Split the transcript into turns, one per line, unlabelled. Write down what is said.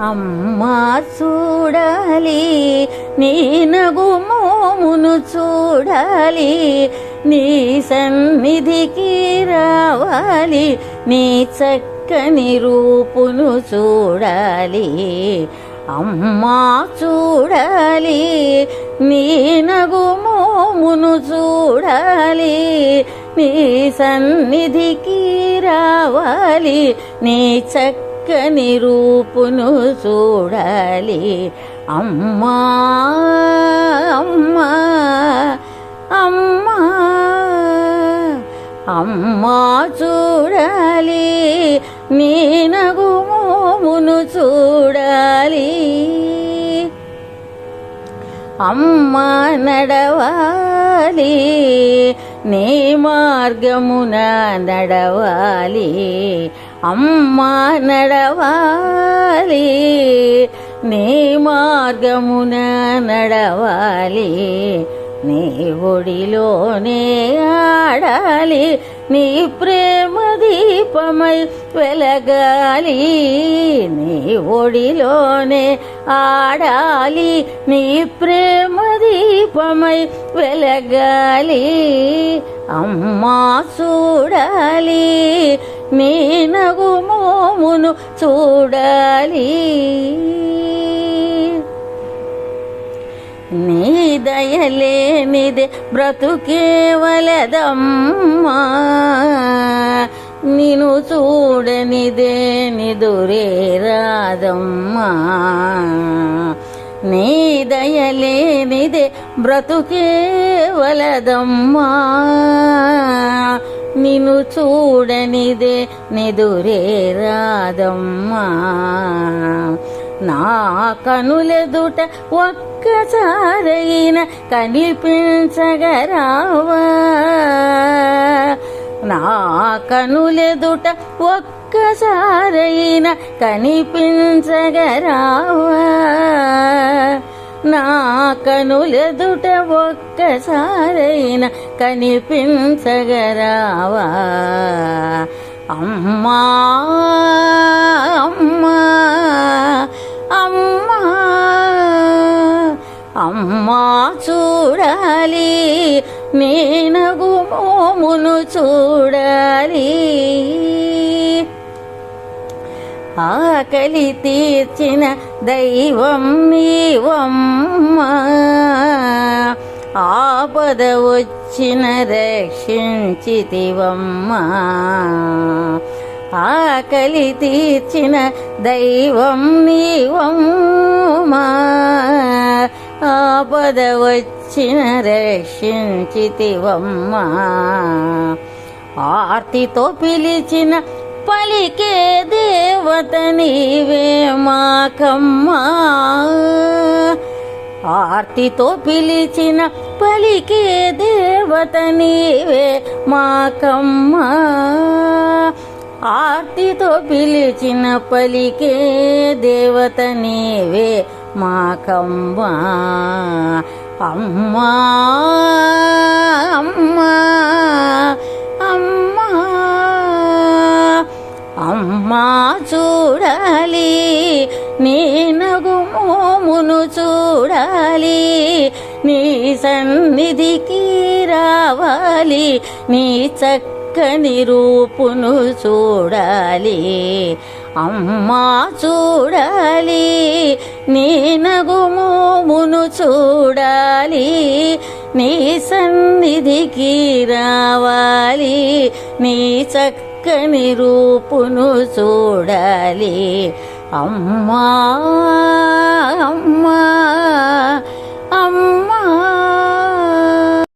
అమ్మా చూడాలి నీ నగుమోమును చూడాలి నీ సన్నిధికి రావాలి నీ చక్కని రూపును చూడాలి. అమ్మా చూడాలి నీ నగుమోమును చూడాలి నీ సన్నిధికి రావాలి నీ చక్కని రూపును చూడాలి. అమ్మా అమ్మా అమ్మా అమ్మా చూడాలి. నీ నగుమోమును చూడాలి. అమ్మ నడవాలి నీ మార్గమున నడవాలి. అమ్మ నడవాలి నీ మార్గమున నడవాలి నీ ఒడిలోనే ఆడాలి నీ ప్రేమ దీపమై వెలగాలి నీ ఒడిలోనే ఆడాలి నీ ప్రేమ దీపమై వెలగాలి అమ్మా చూడాలి నీ నగుమోమును చూడాలి. నీ దయలేనిదే బ్రతుకేవలదమ్మా నిను చూడనిదే నిదురే రాదమ్మా. నీ దయలేనిదే బ్రతుకేవలదమ్మా నిన్ను చూడనిదే నిదురే రాదమ్మా. నా కనులెదుట ఒక్కసారైన కనిపించగరావా? నా కనులెదుట ఒక్కసారైన కనిపించగరావా? నా కనులెదుట ఒక్కసారైన కనిపించగరావా? అమ్మా అమ్మా అమ్మా అమ్మా చూడాలి నేనగు మోమును చూడాలి. ఆకలి తీర్చిన దైవం నీవమ్మ. ఆపద వచ్చిన రక్షించితివమ్మ. ఆకలి తీర్చిన దైవం నీవమ్మ. ఆపద వచ్చిన రక్షించితివమ్మ. ఆర్తితో పిలిచిన పలికే దేవత నీవే మాకమ్మా. ఆర్తితో పిలిచిన పలికే దేవత నీవే మాకమ్మా. ఆర్తితో పిలిచిన పలికే దేవత నీవే మాకమ్మా. అమ్మా అమ్మా. నీ నగుమోమును చూడాలి నీ సన్నిధికి రావాలి నీ చక్కని రూపును చూడాలి. అమ్మా చూడాలి నీ నగుమోమును చూడాలి నీ సన్నిధికి రావాలి నీ చక్క చక్కని రూపును చూడాలి. அம்மா அம்மா.